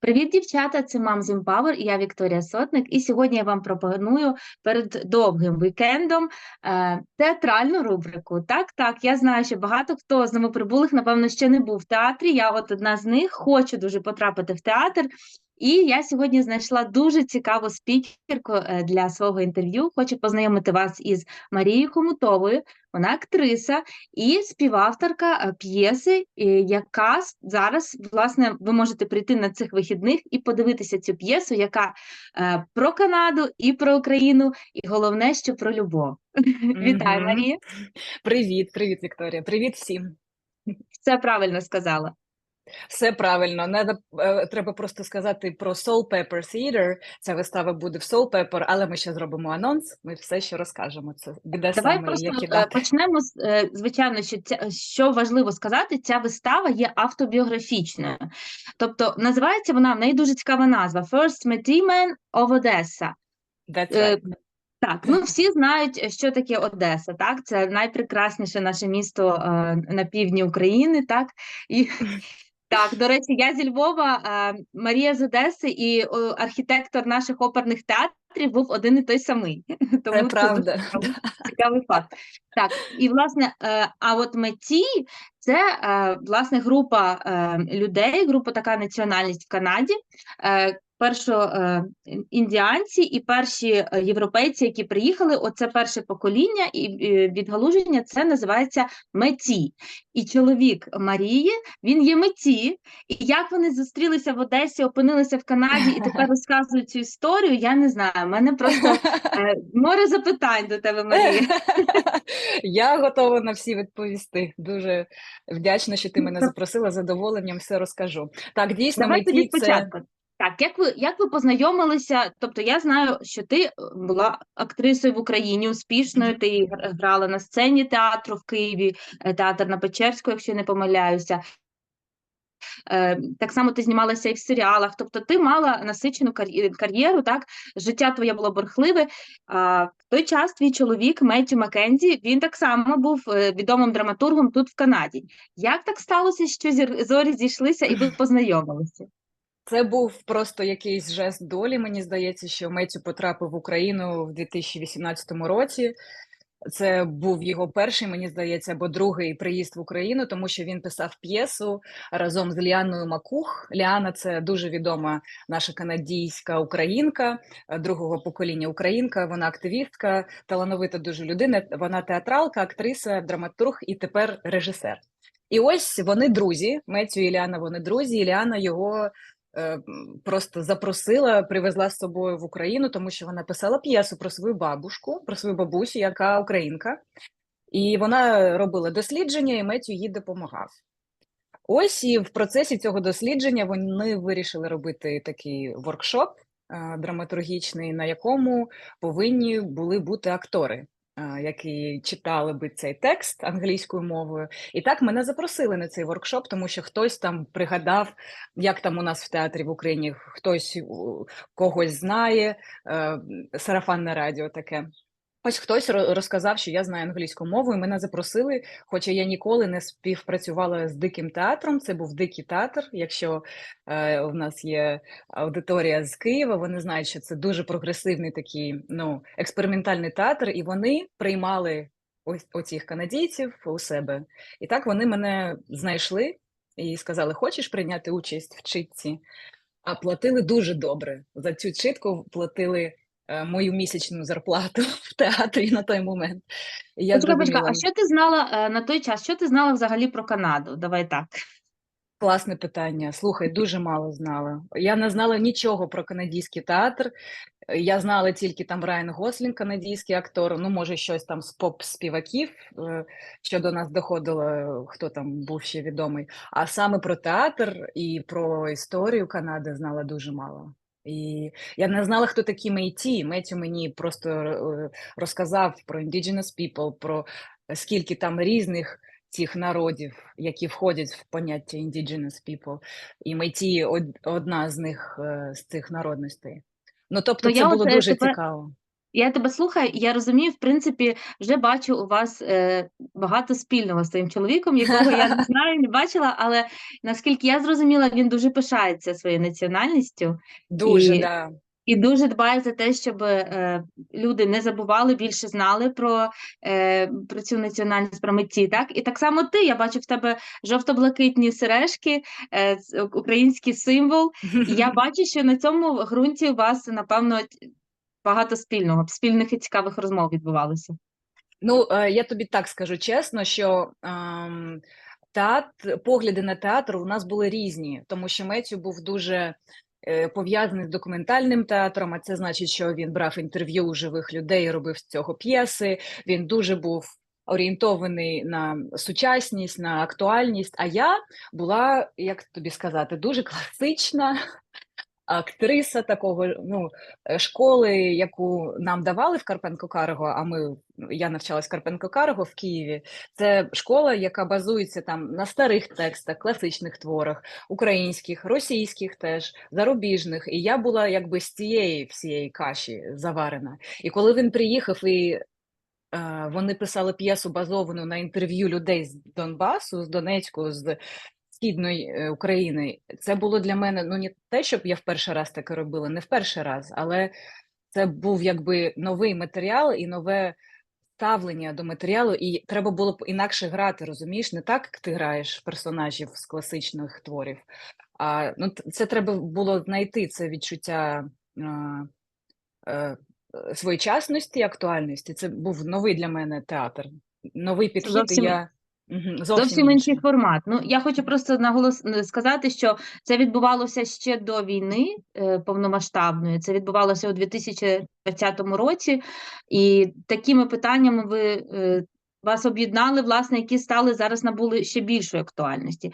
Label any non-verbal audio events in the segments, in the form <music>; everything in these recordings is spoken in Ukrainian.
Привіт, дівчата! Це Moms Empower і я Вікторія Сотник. І сьогодні я вам пропоную перед довгим вікендом е, театральну рубрику. Так, так, я знаю, що багато хто з новоприбулих, напевно, ще не був в театрі. Я от одна з них, хочу дуже потрапити в театр. І я сьогодні знайшла дуже цікаву спікерку е, для свого інтерв'ю. Хочу познайомити вас із Марією Хомутовою. Вона актриса і співавторка е, п'єси, е, яка зараз, власне, ви можете прийти на цих вихідних і подивитися цю п'єсу, яка про Канаду і про Україну, і головне, що про любов. <laughs> Вітаю, Марія. Привіт, привіт, Вікторія. Привіт всім. Все правильно сказала. Все правильно. Надо, е, треба просто сказати про Soul Pepper Theater. Ця вистава буде в Soul Pepper, але ми ще зробимо анонс. Ми все ще розкажемо. Це де Давай саме просто які е, дати. почнемо з е, звичайно, що ця, що важливо сказати, ця вистава є автобіографічною. Тобто називається вона в неї дуже цікава назва First Meeting of Odessa. That's right. Так, ну всі знають, що таке Одеса, так? Це найпрекрасніше наше місто е, на півдні України, так? І <laughs> так, до речі, я зі Львова, Марія з Одеси, і архітектор наших оперних театрів був один і той самий. <laughs> Тому це правда. цікавий, цікавий факт. Так, і власне, е, а от меті це е, власне група е, людей, група така національність в Канаді. Першо е, індіанці і перші е, європейці, які приїхали, оце перше покоління і відгалуження це називається меті. І чоловік Марії, він є меті. І як вони зустрілися в Одесі, опинилися в Канаді і тепер розказують цю історію, я не знаю. У мене просто е, море запитань до тебе, Марія. Я готова на всі відповісти. Дуже вдячна, що ти мене запросила. Задоволенням все розкажу. Так, дійсно, Давай меті це спочатку. Так, як ви як ви познайомилися? Тобто я знаю, що ти е, була актрисою в Україні успішною. Ти грала на сцені театру в Києві, е, театр на Печерську, якщо я не помиляюся. Е, Так само ти знімалася і в серіалах. Тобто ти мала насичену кар'єру, так життя твоє було бурхливе. А в той час твій чоловік Меттю Маккензі, він так само був відомим драматургом тут в Канаді. Як так сталося, що зорі зійшлися і ви познайомилися? Це був просто якийсь жест долі. Мені здається, що Меттю потрапив в Україну в 2018 році. Це був його перший, мені здається, або другий приїзд в Україну, тому що він писав п'єсу разом з Ліаною Макух. Ліана це дуже відома наша канадійська українка е, другого покоління українка. Вона активістка, талановита дуже людина. Вона театралка, актриса, драматург і тепер режисер. І ось вони друзі. Меттю і Ліана, вони друзі. І Ліана його просто запросила, привезла з собою в Україну, тому що вона писала п'єсу про свою бабушку, про свою бабусю, яка українка. І вона робила дослідження, і Меттю їй допомагав. Ось і в процесі цього дослідження вони вирішили робити такий воркшоп е, драматургічний, на якому повинні були бути актори, е, які читали би цей текст англійською мовою. І так мене запросили на цей воркшоп, тому що хтось там пригадав, як там у нас в театрі в Україні хтось когось знає, е, сарафанне радіо таке. Ось хтось розказав, що я знаю англійську мову, і мене запросили, хоча я ніколи не співпрацювала з диким театром. Це був дикий театр. Якщо е, у нас є аудиторія з Києва, вони знають, що це дуже прогресивний такий ну, експериментальний театр, і вони приймали ось оцих канадійців у себе. І так вони мене знайшли і сказали: Хочеш прийняти участь в читці? А платили дуже добре. За цю читку платили мою місячну зарплату <laughs> в театрі на той момент. І я почекай, а що ти знала е, на той час? Що ти знала взагалі про Канаду? Давай так. класне питання. Слухай, дуже мало знала. Я не знала нічого про канадський театр. Е, Я знала тільки там Райан Гослінг, канадський актор, ну, може, щось там з поп-співаків, е, що до нас доходило, е, хто там був ще відомий. А саме про театр і про історію Канади знала дуже мало. І я не знала, хто такі Мейті. Меттю мені просто е, розказав про Indigenous people, про скільки там різних цих народів, які входять в поняття Indigenous people. І Мейті од- одна з них з цих народностей. Ну, тобто, То це було дуже тепер- цікаво. Я тебе слухаю, і я розумію, в принципі, вже бачу у вас е, багато спільного з твоїм чоловіком, якого я не <laughs> знаю, не бачила, але наскільки я зрозуміла, він дуже пишається своєю національністю Дуже, І- да. і дуже дбає за те, щоб е, люди не забували, більше знали про, е, про цю національність, про митці. Так? І так само ти, я бачу в тебе жовто-блакитні сережки, е, український символ. І я <laughs> бачу, що на цьому ґрунті у вас, напевно, багато спільного, спільних і цікавих розмов відбувалося. Ну, е, я тобі так скажу чесно, що ем, театр, погляди на театр у нас були різні, тому що Меттю був дуже е, пов'язаний з документальним театром, а це значить, що він брав інтерв'ю у живих людей, робив з цього п'єси. Він дуже був орієнтований на сучасність, на актуальність. А я була, як тобі сказати, дуже класична. Актриса такого ну е, школи, яку нам давали в Карпенко Карго, а ми я навчалась в Карпенко Карго в Києві. Це школа, яка базується там на старих текстах, класичних творах, українських, російських теж, зарубіжних. І я була якби з цієї всієї каші заварена. І коли він приїхав і е, вони писали п'єсу базовану на інтерв'ю людей з Донбасу, з Донецьку, з Східної е, України, це було для мене ну не те, щоб я в перший раз таке робила, не в перший раз, але це був якби новий матеріал і нове ставлення до матеріалу, і треба було б інакше грати, розумієш? Не так, як ти граєш персонажів з класичних творів. А ну це треба було знайти це відчуття а, е, е, своєчасності, актуальності. Це був новий для мене театр, новий підхід. зовсім- і я Мгм, зовсім, Зовсім інший формат. Ну, я хочу просто наголос сказати, що це відбувалося ще до війни е, повномасштабної. Це відбувалося у 2020 році, і такими питаннями ви е, вас об'єднали, власне, які стали зараз набули ще більшої актуальності.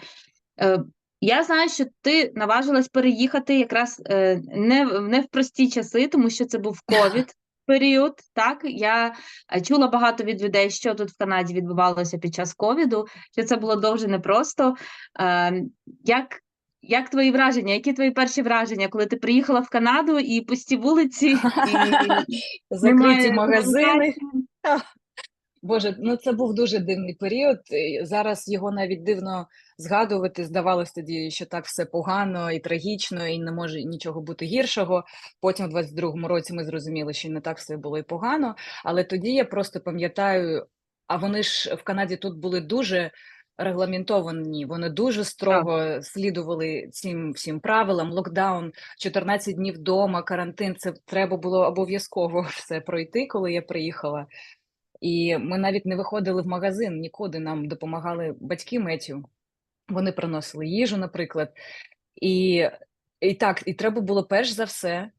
Е, Я знаю, що ти наважилась переїхати якраз е, не, не в прості часи, тому що це був <laughs> ковід. Період, так я е, чула багато від людей, що тут в Канаді відбувалося під час ковіду, що це було дуже непросто. Е, як, як твої враження? Які твої перші враження, коли ти приїхала в Канаду і пусті вулиці, і <laughs> Закриті магазини. Боже, ну це був дуже дивний період. Зараз його навіть дивно згадувати. Здавалось тоді, що так все погано і трагічно, і не може нічого бути гіршого. Потім, в 22-му році, ми зрозуміли, що не так все було і погано. Але тоді я просто пам'ятаю, а вони ж в Канаді тут були дуже регламентовані, вони дуже строго слідували цим всім правилам. Локдаун, 14 днів вдома, карантин. Це треба було обов'язково <laughs> все пройти, коли я приїхала. І ми навіть не виходили в магазин нікуди. Нам допомагали батьки Метю. Вони приносили їжу, наприклад. І, і так, і треба було перш за все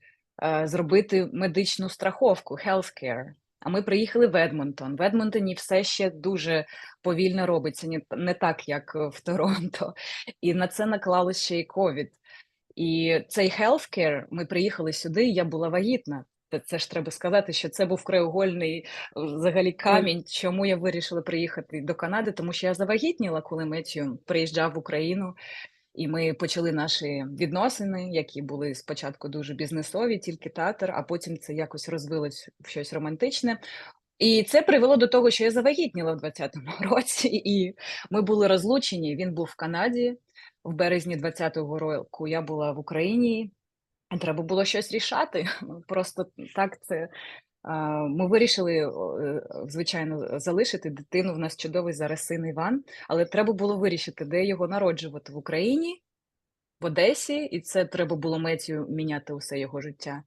е, зробити медичну страховку, healthcare. А ми приїхали в Едмонтон. В Едмонтоні все ще дуже повільно робиться, не, так, як в Торонто. І на це наклалось ще й ковід. І цей healthcare, ми приїхали сюди, я була вагітна. Це, це ж треба сказати, що це був краєугольний взагалі камінь, чому я вирішила приїхати до Канади, тому що я завагітніла, коли Меттю приїжджав в Україну, і ми почали наші відносини, які були спочатку дуже бізнесові, тільки театр, а потім це якось розвилось в щось романтичне. І це привело до того, що я завагітніла в 20-му <laughs> році, і ми були розлучені. Він був в Канаді в березні 20-го року. Я була в Україні. Треба було щось рішати. <laughs> Просто так це. Ми вирішили, е, звичайно, залишити дитину. В нас чудовий зараз син Іван, але треба було вирішити, де його народжувати в Україні, в Одесі, і це треба було метію міняти усе його життя.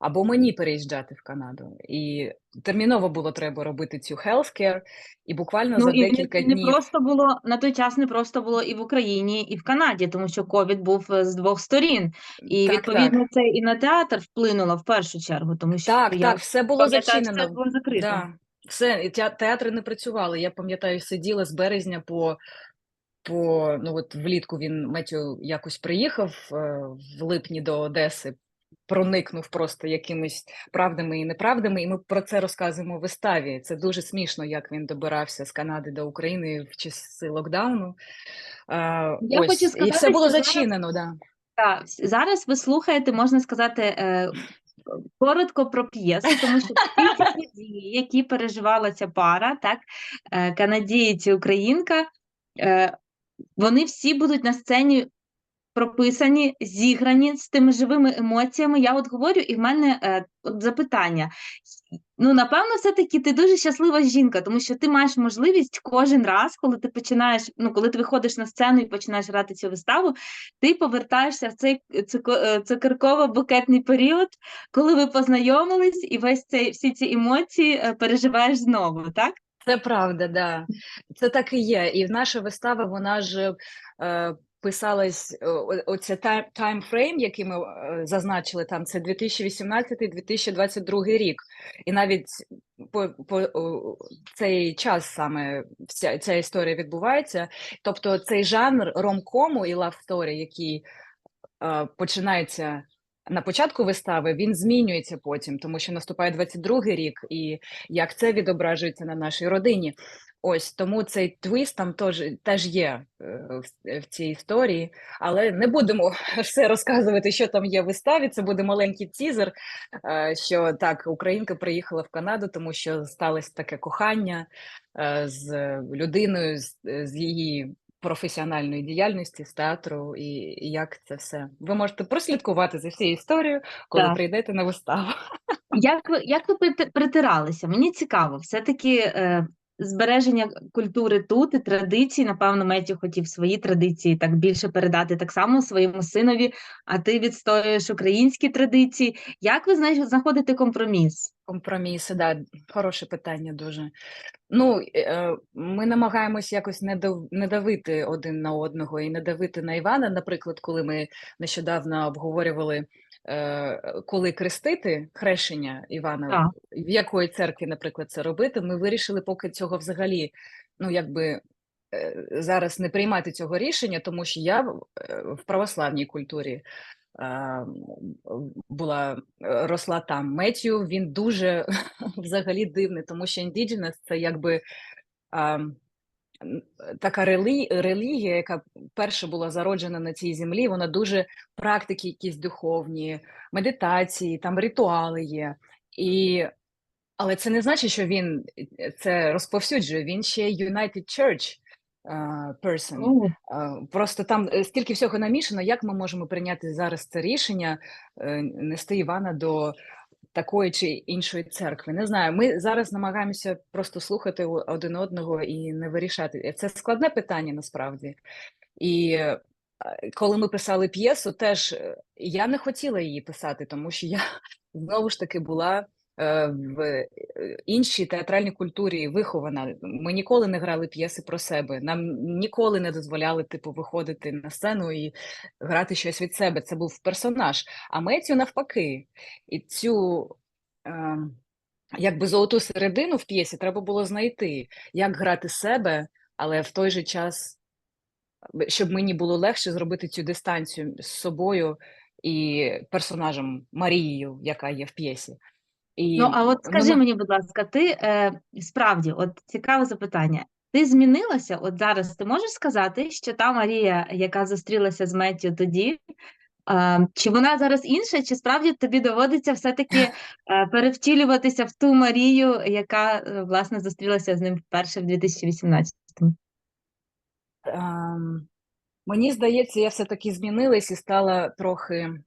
Або мені переїжджати в Канаду. І терміново було треба робити цю healthcare, і буквально Ну за і декілька не, не днів. просто було на той час, не просто було і в Україні, і в Канаді, тому що ковід був е, з двох сторін, і Так, відповідно так. це і на театр вплинуло в першу чергу, тому що Так, я так, все було зачинено. це було закрито. Да. Все, театри не працювали. Я пам'ятаю, сиділа з березня по, по ну от влітку він Меттю якось приїхав е, в липні до Одеси, проникнув просто якимись правдами і неправдами, і ми про це розказуємо в виставі. Це дуже смішно, як він добирався з Канади до України в часи локдауну. Е, Я ось, хочу і сказати, все було що зараз- зачинено, да. Так, зараз ви слухаєте, можна сказати, е, коротко про п'єсу, тому що ці події, які переживала ця пара, так, е, канадієць і українка, е, вони всі будуть на сцені прописані, зіграні з тими живими емоціями. Я от говорю, і в мене е, от запитання. Ну, напевно, все-таки ти дуже щаслива жінка, тому що ти маєш можливість кожен раз, коли ти починаєш, ну, коли ти виходиш на сцену і починаєш грати цю виставу, ти повертаєшся в цей е, цукерково-букетний період, коли ви познайомились, і весь цей всі ці емоції е, переживаєш знову, так? Це правда, да. Це так і є. І наша вистава, вона ж е, писалась, о- о- оце тайм, таймфрейм, який ми е, зазначили там, це 2018-2022 рік. І навіть по, по цей час саме вся ця історія відбувається. Тобто цей жанр ромкому і лав-сторі, який е, починається на початку вистави, він змінюється потім, тому що наступає 22-й рік, і як це відображується на нашій родині. Ось тому цей твіст там теж, теж є е, в, в цій історії, але не будемо <laughs> все розказувати, що там є в виставі. Це буде маленький тізер, е, що так, Українка приїхала в Канаду, тому що сталося таке кохання е, з людиною, з, з її професіональної діяльності, з театру, і, і як це все. Ви можете прослідкувати за всією історією, коли Так. прийдете на виставу. Як ви, як ви притиралися? Мені цікаво, все-таки е, збереження культури тут і традицій, напевно, Меттю хотів свої традиції так більше передати так само своєму синові, а ти відстоюєш українські традиції. Як ви знаєш, знаходите компроміс? Компроміси, да, хороше питання дуже. Ну, е, ми намагаємось якось не дав- давити один на одного і не давити на Івана. Наприклад, коли ми нещодавно обговорювали, е, коли крестити хрещення Івана, Так. в якої церкві, наприклад, це робити, ми вирішили поки цього взагалі, ну, якби е, зараз не приймати цього рішення, тому що я в е, православній культурі е, була е, росла там. Меттю, він дуже <laughs> взагалі дивний, тому що indigenous – це якби а, м, така релі, релігія, яка перша була зароджена на цій землі. Вона дуже практики, якісь духовні, медитації, там ритуали є. І, але це не значить, що він е, це розповсюджує. Він ще United Church person. О, А, Просто там е, стільки всього намішано, як ми можемо прийняти зараз це рішення е, нести Івана до такої чи іншої церкви. Не знаю. Ми зараз намагаємося просто слухати один одного і не вирішати. Це складне питання насправді. І е, коли ми писали п'єсу, теж е, я не хотіла її писати, тому що я <laughs> знову ж таки була в е, іншій театральній культурі вихована. Ми ніколи не грали п'єси про себе. Нам ніколи не дозволяли, типу, виходити на сцену і грати щось від себе. Це був персонаж. А Меттю навпаки. І цю е, якби золоту середину в п'єсі треба було знайти, як грати себе, але в той же час щоб мені було легше зробити цю дистанцію з собою і персонажем Марією, яка є в п'єсі. І Ну, а от скажи мені, будь ласка, ти е, справді, от цікаве запитання. Ти змінилася? От зараз ти можеш сказати, що та Марія, яка зустрілася з Меттю тоді, е, чи вона зараз інша, чи справді тобі доводиться все-таки е, перевтілюватися в ту Марію, яка е, власне зустрілася з ним вперше в 2018-му? ем, мені здається, я все-таки змінилась і стала трохи.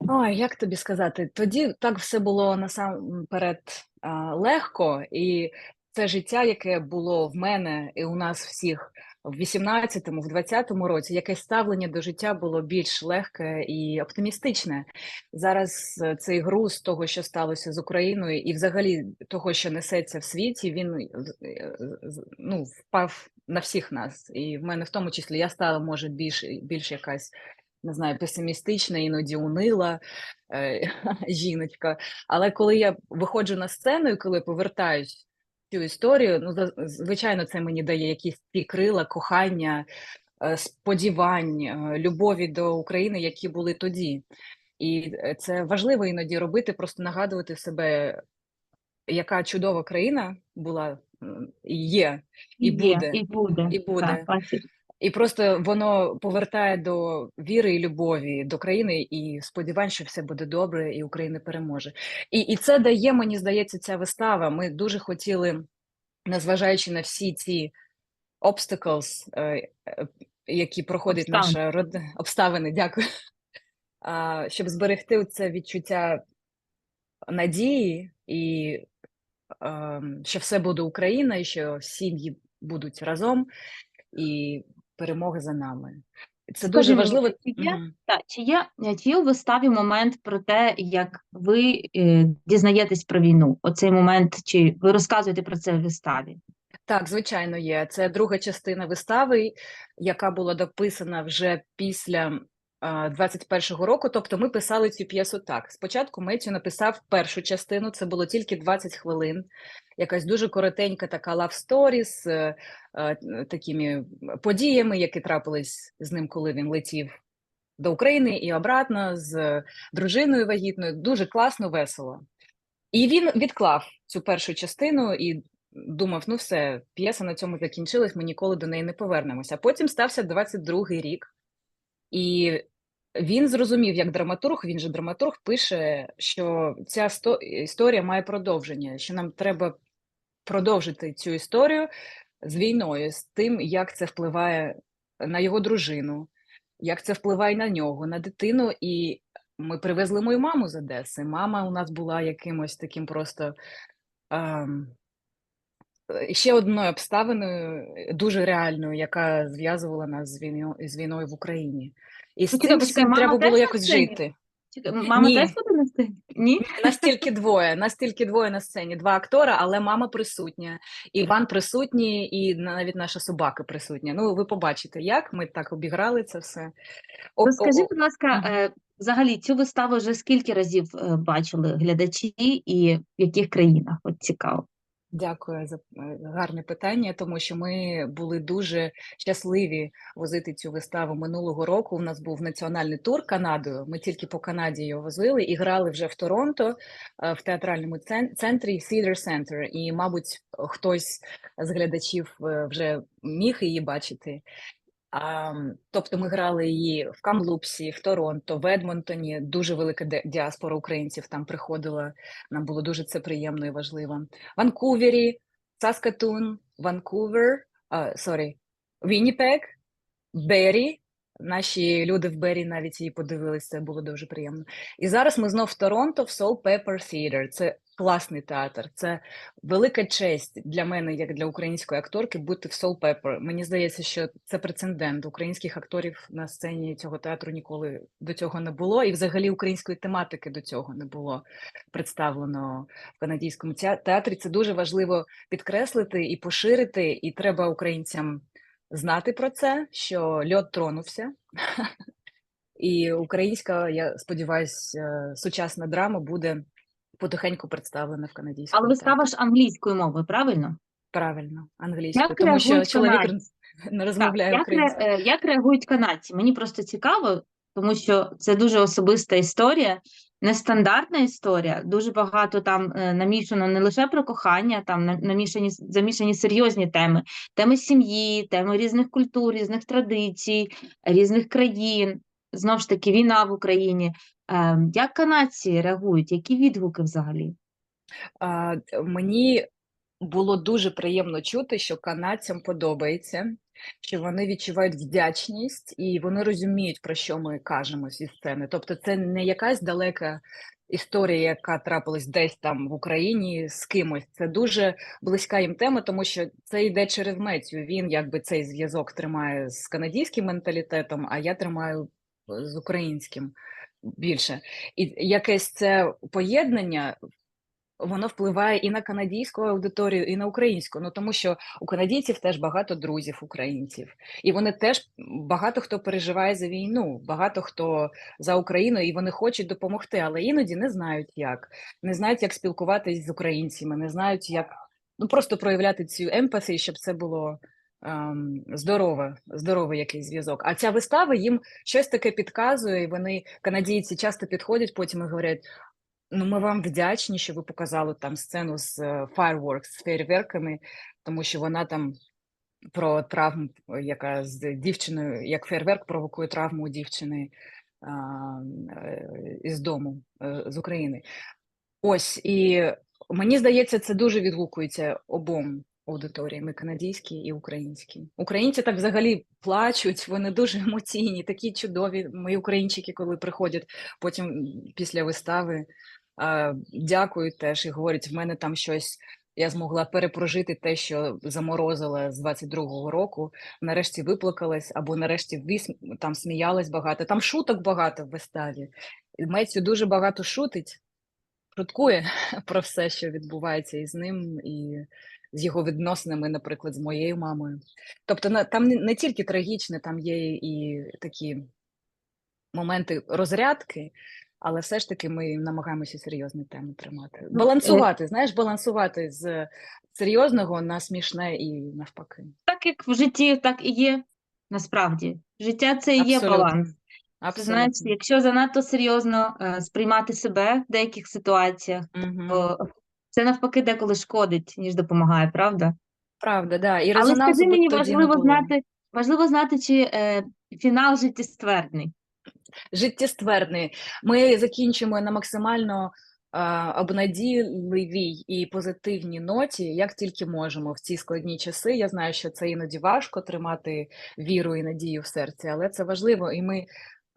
Ой, як тобі сказати? Тоді так все було насамперед а, легко, і це життя, яке було в мене і у нас всіх в 18-му, в 20-му році, якесь ставлення до життя було більш легке і оптимістичне. Зараз е, цей груз того, що сталося з Україною, і взагалі того, що несеться в світі, він е, ну, впав на всіх нас. І в мене в тому числі я стала, може, більш, більш якась не знаю, песимістична, іноді унила е, <laughs> жіночка. Але коли я виходжу на сцену і коли повертаюсь цю історію, ну звичайно, це мені дає якісь ті крила, кохання, е, сподівань, е, любові до України, які були тоді. І е, це важливо іноді робити, просто нагадувати себе, яка чудова країна була, і є, і Є, буде. і буде. і буде. Так. І просто воно повертає до віри і любові до країни, і сподівань, що все буде добре, і Україна переможе. І, і це дає, мені здається, ця вистава. Ми дуже хотіли, незважаючи на всі ці obstacles, е, е, які проходить Обставини. наша родина, обставини, дякую, <laughs> щоб зберегти це відчуття надії і ем, що все буде Україна, і що сім'ї будуть разом, і перемоги за нами. Це Скажи дуже важливо. чи є- Мгм. та, чи є, чи є у виставі момент про те, як ви е, дізнаєтесь про війну? Оцей момент, чи ви розказуєте про це в виставі? Так, звичайно, є. Це друга частина вистави, яка була дописана вже після 21-го року. Тобто ми писали цю п'єсу так. Спочатку Меттю написав першу частину, це було тільки 20 хвилин. Якась дуже коротенька така story з е, е, такими подіями, які трапились з ним, коли він летів до України і обратно з дружиною вагітною. Дуже класно, весело. І він відклав цю першу частину і думав: ну все, п'єса на цьому закінчилась, ми ніколи до неї не повернемося. Потім стався 22-й рік, і він зрозумів, як драматург, він же драматург, пише, що ця сто- історія має продовження, що нам треба продовжити цю історію з війною, з тим, як це впливає на його дружину, як це впливає на нього, на дитину. І ми привезли мою маму з Одеси. Мама у нас була якимось таким просто ем, ще одною обставиною, е, дуже реальною, яка зв'язувала нас з війною, з війною в Україні. І з Почекай, цим всім мама треба було якось сцені? жити. Мама Ні. теж буде на сцені? Ні? Настільки двоє, настільки двоє на сцені, два актора, але мама присутня, Іван присутній, і навіть наша собака присутня. Ну, ви побачите, як ми так обіграли це все. О- Розкажи, о. будь ласка, е, взагалі цю виставу вже скільки разів е, бачили глядачі і в яких країнах? От цікаво. Дякую за е, гарне питання, тому що ми були дуже щасливі возити цю виставу минулого року. У нас був національний тур Канадою. Ми тільки по Канаді його возили і грали вже в Торонто е, в театральному цен- центрі Theater Center. І, мабуть, хтось з глядачів е, вже міг її бачити. А, тобто ми грали її в Камлупсі, в Торонто, в Едмонтоні. Дуже велика діаспора українців там приходила. Нам було дуже це приємно і важливо. Ванкувері, Саскатун, Ванкувер, сорі, Вінніпек, Беррі. Наші люди в Беррі навіть її подивилися, це було дуже приємно. І зараз ми знов в Торонто в Soul Pepper Theater. Це класний театр. Це велика честь для мене, як для української акторки, бути в Soul Pepper. Мені здається, що це прецедент. Українських акторів на сцені цього театру ніколи до цього не було, і взагалі української тематики до цього не було представлено в канадському теа- театрі. Це дуже важливо підкреслити і поширити, і треба українцям знати про це, що льот тронувся. <laughs> І українська, я сподіваюся, сучасна драма буде потихеньку представлена в канадійському. Але вистава ж англійською мовою, правильно? Правильно, англійською, Як тому що чоловік канадці? <laughs> не Так, розмовляє як, українською. е, як реагують канадці? Мені просто цікаво, тому що це дуже особиста історія, нестандартна історія. Дуже багато там е, намішано не лише про кохання, там намішані замішані серйозні теми: теми сім'ї, теми різних культур, різних традицій, різних країн. Знову ж таки, війна в Україні. Е, Як канадці реагують? Які відгуки взагалі? Мені було дуже приємно чути, що канадцям подобається, що вони відчувають вдячність і вони розуміють, про що ми кажемо зі сцени. Тобто, це не якась далека історія, яка трапилась десь там в Україні з кимось. Це дуже близька їм тема, тому що це йде через Меттю. Він якби цей зв'язок тримає з канадським менталітетом, а я тримаю з українським більше. І якесь це поєднання воно впливає і на канадську аудиторію, і на українську. Ну тому що у канадійців теж багато друзів українців, і вони теж багато хто переживає за війну, багато хто за Україну, і вони хочуть допомогти, але іноді не знають як, не знають, як спілкуватись з українцями, не знають, як ну просто проявляти цю емпатію, щоб це було. ем, Здорове, здоровий якийсь зв'язок. А ця вистава їм щось таке підказує, і вони канадійці часто підходять потім і говорять: Ну, ми вам вдячні, що ви показали там сцену з fireworks, з фейерверками, тому що вона там про травму, яка з дівчиною, як фейерверк провокує травму у дівчини а, е, із дому, е, з України. Ось, і мені здається, це дуже відгукується обом аудиторіям, і канадській, і українській. Українці так взагалі плачуть, вони дуже <laughs> емоційні, такі чудові. Мої українчики, коли приходять потім після вистави, дякують теж і говорять, в мене там щось. Я змогла перепрожити те, що заморозила з 22-го року. Нарешті виплакалась, або нарешті вис... там сміялась багато. Там шуток багато в виставі. Мецю дуже багато шутить, шуткує <laughs> про все, що відбувається із ним, і з його відносинами, наприклад, з моєю мамою. Тобто там не тільки трагічне, там є і такі моменти розрядки, але все ж таки ми намагаємося серйозні теми тримати. Ну, Балансувати, знаєш, балансувати з серйозного на смішне і навпаки. Так як в житті, так і є насправді. Життя це і є баланс. Абсолютно. знаєш, якщо занадто серйозно е, сприймати себе в деяких ситуаціях, Мгм. то це навпаки деколи шкодить, ніж допомагає, правда? Правда, да. І Але скажи мені, важливо знати, важливо знати, чи е, фінал життєствердний. Життєстверний. Ми закінчимо на максимально е, обнадійливій і позитивній ноті, як тільки можемо в ці складні часи. Я знаю, що це іноді важко тримати віру і надію в серці, але це важливо. І ми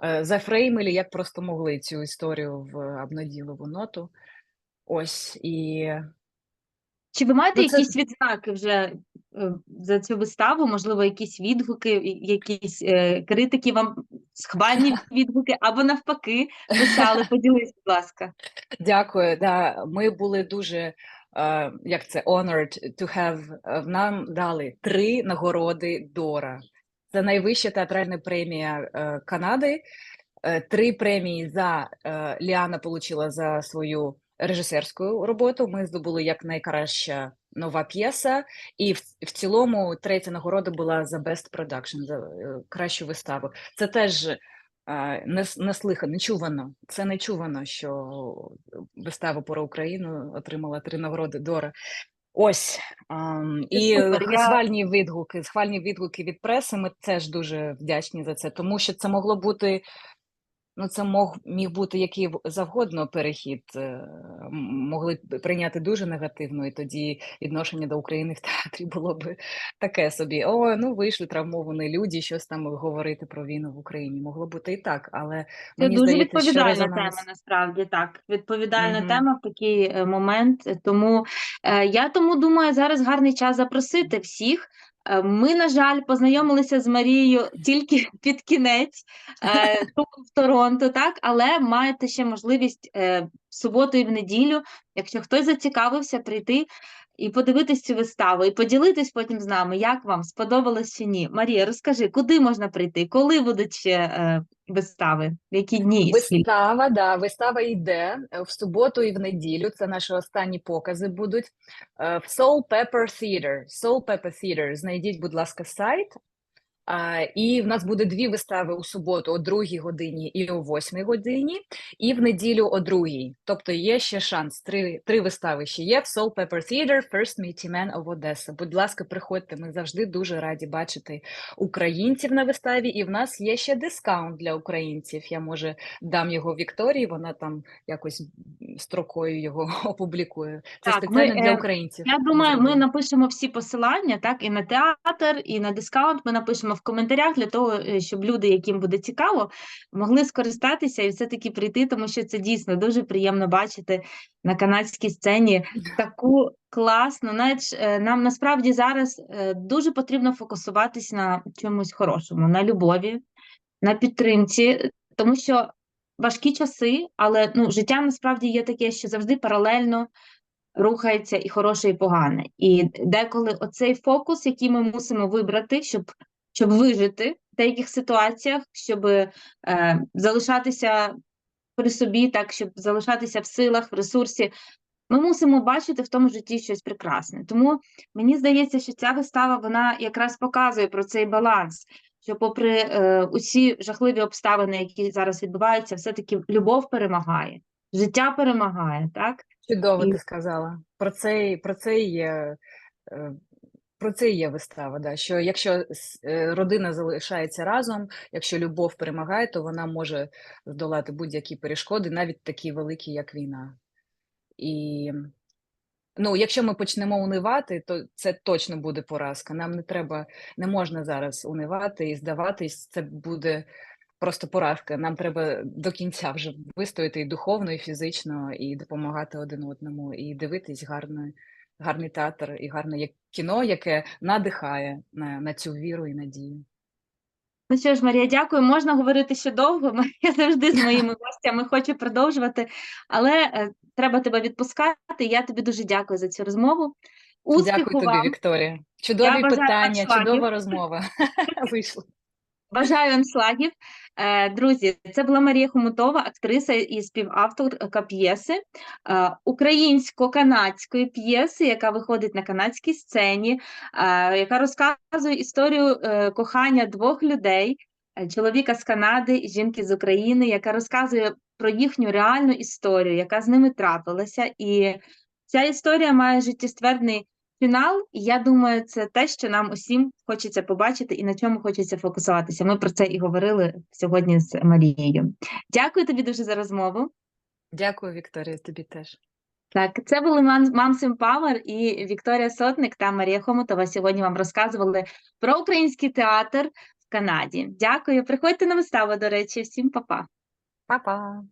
е, зафреймили, як просто могли цю історію в обнадійливу ноту. Ось і Чи ви маєте Ну, це- якісь відзнаки вже за цю виставу? Можливо, якісь відгуки, якісь е, критики вам схвальні відгуки, або навпаки писали? Поділись, будь ласка. Дякую. Да, ми були дуже е, як це honored to have. е, Нам дали три нагороди Дора. Це найвища театральна премія е, Канади. Е, Три премії за е, Ліана отримала за свою режисерську роботу. Ми здобули як найкраща нова п'єса, і в, в цілому третя нагорода була за Best Production, за е, кращу виставу. Це теж е, не, не слихано, нечувано. Це нечувано, що вистава про Україну отримала три нагороди Дора. Ось Це і схвальні відгуки, схвальні відгуки від преси. Ми теж дуже вдячні за це, тому що це могло бути. Ну, це мог міг бути який завгодно перехід. е, Могли б прийняти дуже негативно, і тоді відношення до України в театрі було б таке собі: о, ну вийшли травмовані люди, щось там говорити про війну в Україні. Могло бути і так, але Це мені дуже здається, що відповідальна резонанс... тема, насправді так. Відповідальна Мгм. тема в такий е, момент. Тому е, я тому думаю, зараз гарний час запросити всіх. Е, Ми, на жаль, познайомилися з Марією тільки <laughs> під кінець е, <laughs> в Торонто, так, але маєте ще можливість е, в суботу і в неділю, якщо хтось зацікавився, прийти і подивитись цю виставу, і поділитись потім з нами, як вам сподобалось чи ні. Марія, розкажи, куди можна прийти, коли будуть ще е, вистави, які дні? Вистава, да, вистава йде е, в суботу і в неділю. Це наші останні покази будуть е, в Soul Pepper Theater. Soul Pepper Theater. Знайдіть, будь ласка, сайт. І в нас буде дві вистави у суботу о другій годині і о восьмій годині, і в неділю о другій. Тобто є ще шанс. Три, три вистави ще є в Soul Pepper Theater, First Meaty Man of Odessa. Будь ласка, приходьте. Ми завжди дуже раді бачити українців на виставі. І в нас є ще дискаунт для українців. Я може дам його Вікторії. Вона там якось строкою його <laughs> опублікує. Це Так, ми, спеціально для е, українців. Я думаю, ми напишемо всі посилання, так, і на театр, і на дискаунт. Ми напишемо в коментарях для того, е, щоб люди, яким буде цікаво, могли скористатися і все-таки прийти, тому що це дійсно дуже приємно бачити на канадській сцені таку класну. Навіть е, нам насправді зараз е, дуже потрібно фокусуватись на чомусь хорошому, на любові, на підтримці, тому що важкі часи, але ну, життя насправді є таке, що завжди паралельно рухається і хороше, і погане. І деколи оцей фокус, який ми мусимо вибрати, щоб, щоб вижити в деяких ситуаціях, щоб е, залишатися при собі, так, щоб залишатися в силах, в ресурсі, ми мусимо бачити в тому житті щось прекрасне. Тому мені здається, що ця вистава вона якраз показує про цей баланс. Що, попри е, усі жахливі обставини, які зараз відбуваються, все-таки любов перемагає, життя перемагає, так? Чудово І- ти сказала. Про це, про це і є е, Про це є вистава, да, що якщо е, родина залишається разом, якщо любов перемагає, то вона може здолати будь-які перешкоди, навіть такі великі, як війна. І ну, якщо ми почнемо унивати, то це точно буде поразка. Нам не треба, не можна зараз унивати і здаватись, це буде просто поразка. Нам треба до кінця вже вистояти і духовно, і фізично, і допомагати один одному, і дивитись гарне, гарний театр і гарне як- кіно, яке надихає на, на цю віру і надію. Ну що ж, Марія, дякую. Можна говорити ще довго. Я завжди з моїми <laughs> гостями хочу продовжувати, але е, треба тебе відпускати. Я тобі дуже дякую за цю розмову. Успіху Дякую тобі, вам. Вікторія. Чудові питання, чудова розмова <laughs> вийшла. Бажаю аншлагів. Е, Друзі, це була Марія Хомутова, актриса і співавторка п'єси, е, українсько-канадської п'єси, яка виходить на канадській сцені, е, яка розказує історію е, кохання двох людей, е, чоловіка з Канади і жінки з України, яка розказує про їхню реальну історію, яка з ними трапилася. І ця історія має життєстверний фінал, я думаю, це те, що нам усім хочеться побачити і на чому хочеться фокусуватися. Ми про це і говорили сьогодні з Марією. Дякую тобі дуже за розмову. Дякую, Вікторія, тобі теж. Так, це були Moms Empower і Вікторія Сотник та Марія Хомутова. Сьогодні вам розказували про український театр в Канаді. Дякую. Приходьте на виставу, до речі, всім па-па. Па-па.